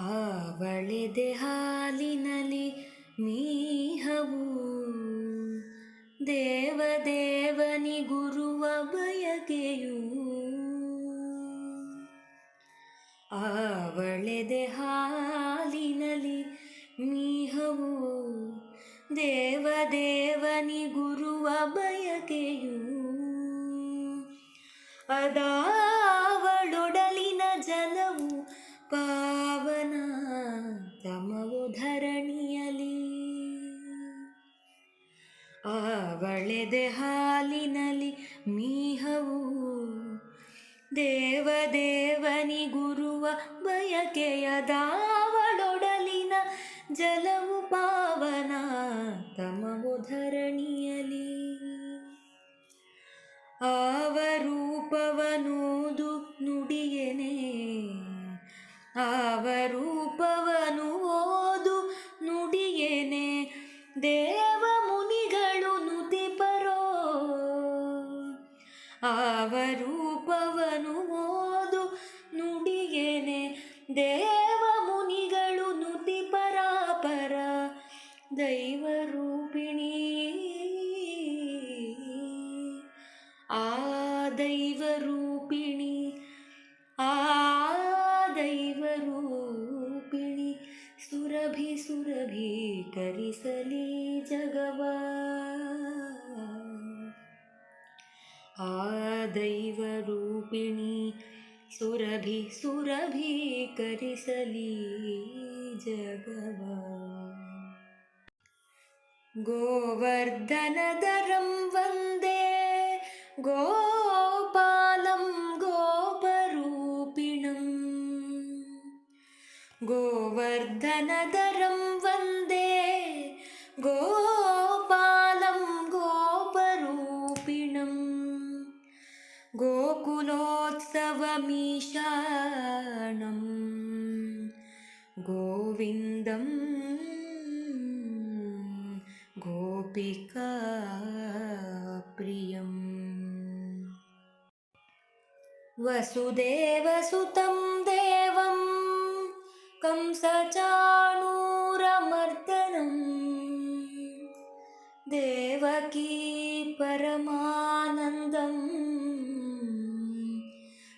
ಆವಳೆದೆ ಹಾಲಿನಲಿ ಮೀಹವು ದೇವದೇವನಿ ಗುರುವ ಬಯಕೆಯು. ಆವಳೆದೆ ಹಾಲಿನಲಿ ಮೀಹವು ದೇವದೇವನಿ ಗುರುವ ಬಯಕೆಯು. ಅದಾವಳೊಡಲಿನ ಆವಳೆದೆ ಹಾಲಿನಲಿ ಮೀಹವು. ದೇವದೇವನಿ ಗುರುವ ಬಯಕೆಯ ದಾವಳೊಡಲಿನ ಜಲವು ಪಾವನ. ತಮವು ಧರಣಿಯಲಿ ದೇವ ಮುನಿಗಳು ನುತಿ ಪರಾಪರ ದೈವರೂಪಿಣಿ. ಆ ದೈವರೂಪಿಣಿ ಆ ದೈವರೂಪಿಣಿ ಸುರಭಿ ಸುರಭಿ ಕರಿಸಲಿ ಜಗವ. ಆ ದೈವರೂಪಿಣಿ सुरभि ली जगवा गोवर्धनदरं वन्दे गोपालं गोपरूपिणम्। गोवर्धनदरं गच्छामि शरणं गोविन्दं गोपिकाप्रियम् वसुदेवसुतं देवं कंसचाणूरमर्दनं देवकी परमा